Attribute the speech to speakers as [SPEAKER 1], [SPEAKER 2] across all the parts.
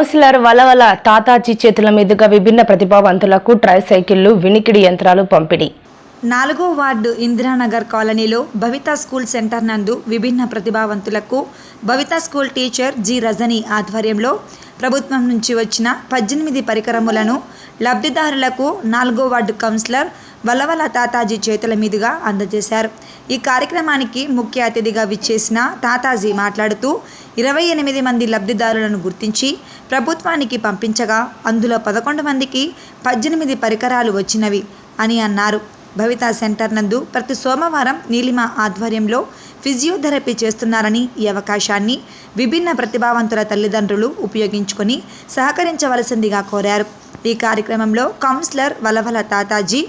[SPEAKER 1] Councillor Valavala Tataji చేతుల మీదుగా విభిన్న ప్రతిభావంతులకు ట్రైసైకిళ్ళు వినికిడి యంత్రాలు పంపిణీ.
[SPEAKER 2] నాలుగో వార్డు ఇందిరానగర్ కాలనీలో భవిత స్కూల్ సెంటర్ నందు విభిన్న ప్రతిభావంతులకు Bhavitha school teacher G Rajani ఆధ్వర్యంలో ప్రభుత్వం నుంచి వచ్చిన పద్దెనిమిది పరికరములను లబ్ధిదారులకు నాలుగో వార్డు కౌన్సిలర్ వలవల తాతాజీ చేతుల మీదుగా అందజేశారు. ఈ కార్యక్రమానికి ముఖ్య అతిథిగా విచ్చేసిన తాతాజీ మాట్లాడుతూ ఇరవై ఎనిమిది మంది లబ్ధిదారులను గుర్తించి ప్రభుత్వానికి పంపించగా అందులో పదకొండు మందికి పద్దెనిమిది పరికరాలు వచ్చినవి అని అన్నారు. భవిత సెంటర్ నందు ప్రతి సోమవారం నీలిమ ఆధ్వర్యంలో ఫిజియోథెరపీ చేస్తున్నారని ఈ అవకాశాన్ని విభిన్న ప్రతిభావంతుల తల్లిదండ్రులు ఉపయోగించుకొని సహకరించవలసిందిగా కోరారు. ఈ కార్యక్రమంలో councillor Valavala Tataji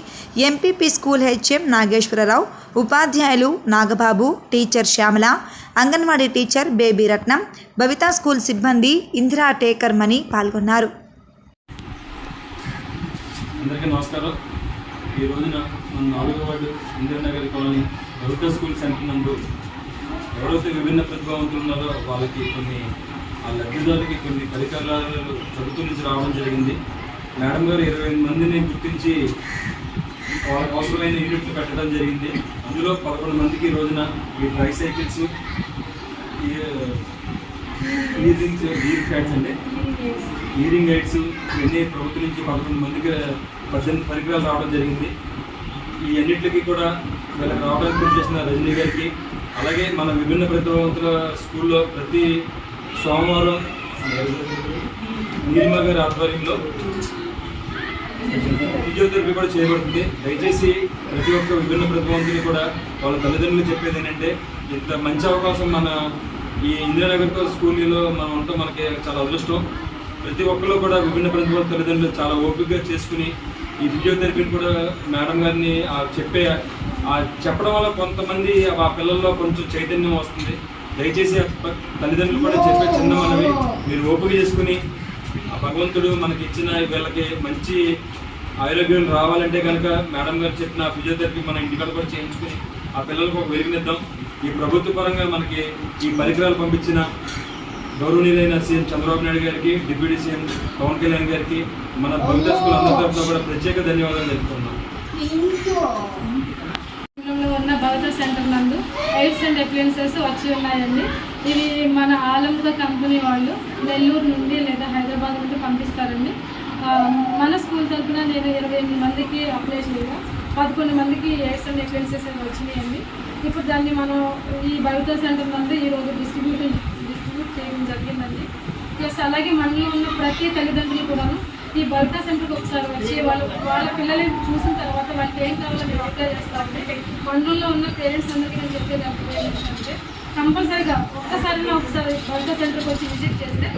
[SPEAKER 2] MPP school HM Nageswararao ఉపాధ్యాయులు Nagababu teacher Shyamala anganwadi teacher Baby Ratnam Bhavitha school సిబ్బంది ఇందిరా టేకర్ మణి పాల్గొన్నారు.
[SPEAKER 3] అందరికీ నమస్కారం. ఈ రోజున మన నాలుగో వార్డు ఇందిరానగర్ కాలనీ ప్రభుత్వ స్కూల్ సెంటర్ నందు ఎవరైతే విభిన్న ప్రతిభావంతులు ఉన్నారో వాళ్ళకి కొన్ని ఆ లబ్ధిదారులకి కొన్ని పరికరాలు ప్రభుత్వం నుంచి రావడం జరిగింది. మేడం గారు ఇరవై మందిని గుర్తించి వాళ్ళకి అవసరమైన యూనిట్లు పెట్టడం జరిగింది. అందులో పదకొండు మందికి ఈ రోజున ఈ ట్రైసైకిల్స్ ఈ ఈరింగ్స్ ఈర్ ఫ్యాట్స్ అండి. హీరింగ్ గైడ్స్ ఇవన్నీ ప్రభుత్వం నుంచి పదకొండు మందికి పద్దెనిమిది పరికరాలు రావడం జరిగింది. ఈ అన్నిటికీ కూడా వీళ్ళకి రావడానికి కృషి చేసిన రజనీ గారికి అలాగే మన విభిన్న ప్రతిభావంతుల స్కూల్లో ప్రతి సోమవారం నీలిమ గారి ఆధ్వర్యంలో ఫిజియోథెరపీ కూడా చేయబడుతుంది. దయచేసి ప్రతి ఒక్క విభిన్న ప్రతిభావంతులు కూడా వాళ్ళ తల్లిదండ్రులు చెప్పేది ఏంటంటే ఇంత మంచి అవకాశం మన ఈ ఇందిరానగర్తో స్కూల్లో మనం ఉంటాం మనకి చాలా అదృష్టం. ప్రతి ఒక్కరు కూడా విభిన్న ప్రతిభ తల్లిదండ్రులు చాలా ఓపికగా చేసుకుని ఈ ఫిజియోథెరపీని కూడా మేడం గారిని ఆ చెప్పే ఆ చెప్పడం వల్ల కొంతమంది ఆ పిల్లల్లో కొంచెం చైతన్యం వస్తుంది. దయచేసి తల్లిదండ్రులు కూడా చెప్పే చిన్న మనవి మీరు ఓపిక చేసుకుని ఆ భగవంతుడు మనకి ఇచ్చిన వీళ్ళకి మంచి ఆరోగ్యం రావాలంటే కనుక మేడం గారు చెప్పిన ఫిజియోథెరపీ మన ఇంటికాడ కూడా చేయించుకుని ఆ పిల్లలకు ఒక వెలుగునిద్దాం. ఈ ప్రభుత్వ పరంగా మనకి ఈ పరికరాలు పంపించిన గౌరవనీయులైన సీఎం చంద్రబాబు నాయుడు గారికి డిప్యూటీ సీఎం పవన్ కళ్యాణ్ గారికి మన భవిత తరఫున కూడా ప్రత్యేక ధన్యవాదాలు తెలుపుతున్నాం.
[SPEAKER 4] భవిత సెంటర్ నందు ఎయిడ్స్ అండ్ అప్లయన్సెస్ వచ్చి ఉన్నాయండి. ఇవి మన ఆలంద కంపెనీ వాళ్ళు నెల్లూరు నుండి లేదా హైదరాబాద్ నుండి పంపిస్తారండి. మన స్కూల్ తరఫున నేను ఇరవై ఎనిమిది మందికి అప్లై చేయగా పదకొండు మందికి ఎయిడ్స్ అండ్ అప్లయన్సెస్ వచ్చినాయండి. ఇప్పుడు దాన్ని మనం ఈ భవిత సెంటర్ నందు ఈరోజు డిస్ట్రిబ్యూట్ డిస్ట్రిబ్యూట్ చేయడం జరిగిందండి. ప్లస్ అలాగే మనలో ఉన్న ప్రతి తల్లిదండ్రులు కూడాను ఈ భర్త సెంటర్కి ఒకసారి వచ్చి వాళ్ళు వాళ్ళ పిల్లల్ని చూసిన తర్వాత వాళ్ళకి ఏం కావాలో మేము అప్లై చేస్తామంటే మండలంలో ఉన్న పేరెంట్స్ అందరికీ నేను చెప్పేది అంటే ఏంటంటే కంపల్సరీగా ఒక్కసారి ఒకసారి భర్త సెంటర్కి వచ్చి విజిట్ చేస్తే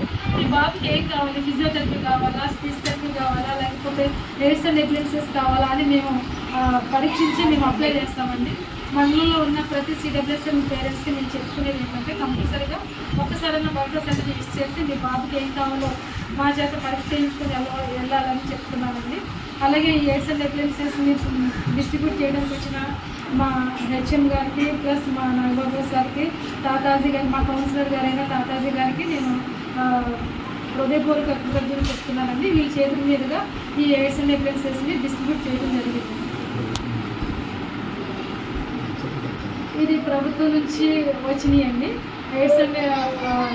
[SPEAKER 4] ఈ బాబుకి ఏం కావాలి? ఫిజియోథెరపీ కావాలా? స్పీచ్ థెరపీ కావాలా? లేకపోతే ఎయిడ్స్ అండ్ నెగ్లెన్సెస్ కావాలా అని మేము పరీక్షించి మేము అప్లై చేస్తామండి. మంగళూరులో ఉన్న ప్రతి సిడబ్ల్యూఎస్ఎం పేరెంట్స్కి నేను చెప్పుకునేది ఏంటంటే కంపల్సరీగా ఒక్కసారైనా భర్త సెంటర్ యూజ్ చేసి మీ బాబుకి ఏం కావాలో మా చేత పరీక్ష వెళ్ళాలని చెప్తున్నానండి అలాగే ఈ ఎయిడ్స్ అండ్ డిస్ట్రిబ్యూట్ చేయడానికి వచ్చిన మా హెచ్ఎం గారికి ప్లస్ మా నాగబాబు గారికి తాతాజీ గారి మా కౌన్సిలర్ గారైన తాతాజీ గారికి నేను హృదయపూర్వక కృతజ్ఞతలు చెప్తున్నానండి. వీళ్ళ చేతుల మీదుగా ఈ ఎయిడ్స్ అండ్ డిస్ట్రిబ్యూట్ చేయడం జరిగింది. ఇది ప్రభుత్వం నుంచి వచ్చినాయండి. ఎయిడ్స్ అండ్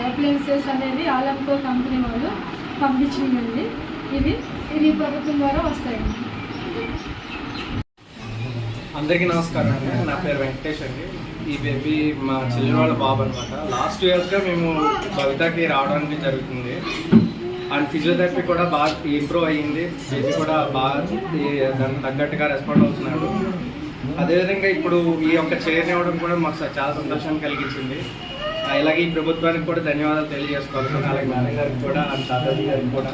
[SPEAKER 4] అప్లయన్సెస్ అనేది ఆలంకో కంపెనీ వాళ్ళు పంపించినాయండి. ఇది ఇది ప్రభుత్వం ద్వారా వస్తాయండి.
[SPEAKER 5] అందరికీ నమస్కారం అండి. నా పేరు వెంకటేష్ అండి. ఈ బేబీ మా చెల్లి వాళ్ళ బాబు అనమాట లాస్ట్ ఇయర్స్గా మేము బబితాకి రావడానికి జరుగుతుంది. అండ్ ఫిజియోథెరపీ కూడా బాగా ఇంప్రూవ్ అయ్యింది. బేబీ కూడా బాగా దానికి తగ్గట్టుగా రెస్పాండ్ అవుతున్నాడు. అదేవిధంగా ఇప్పుడు ఈ యొక్క చైర్ని ఇవ్వడం కూడా మాకు చాలా సంతోషం కలిగించింది. ఇలాగే ఈ ప్రభుత్వానికి కూడా ధన్యవాదాలు తెలియజేసుకోవాలి అలాగే మేడం గారికి కూడా అండ్ దాదాజీ గారికి కూడా.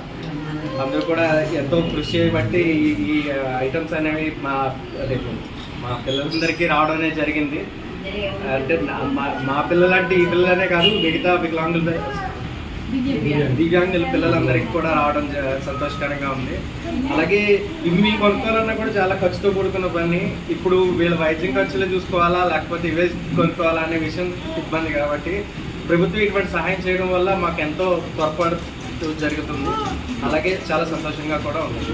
[SPEAKER 5] అందరూ కూడా ఎంతో కృషి చేయబట్టి ఈ ఐటమ్స్ అనేవి మా అదే మా పిల్లలందరికీ రావడం అనేది జరిగింది. అంటే మా- మా పిల్లలంటే ఈ పిల్లలనే కాదు మిగతా వికలాంగుల దివ్యాంగుల పిల్లలందరికీ కూడా రావడం జ- సంతోషకరంగా ఉంది. అలాగే ఇవి కొనుక్కోవాలన్నా కూడా చాలా ఖర్చుతో కూడుకున్న పని. ఇప్పుడు వీళ్ళ వైద్యం ఖర్చులు చూసుకోవాలా లేకపోతే ఇవే కొనుక్కోవాలా అనే విషయం ఇబ్బంది కాబట్టి ప్రభుత్వం ఇటువంటి సహాయం చేయడం వల్ల మాకు ఎంతో త్వరపడుతూ జరుగుతుంది. అలాగే చాలా సంతోషంగా కూడా ఉంది.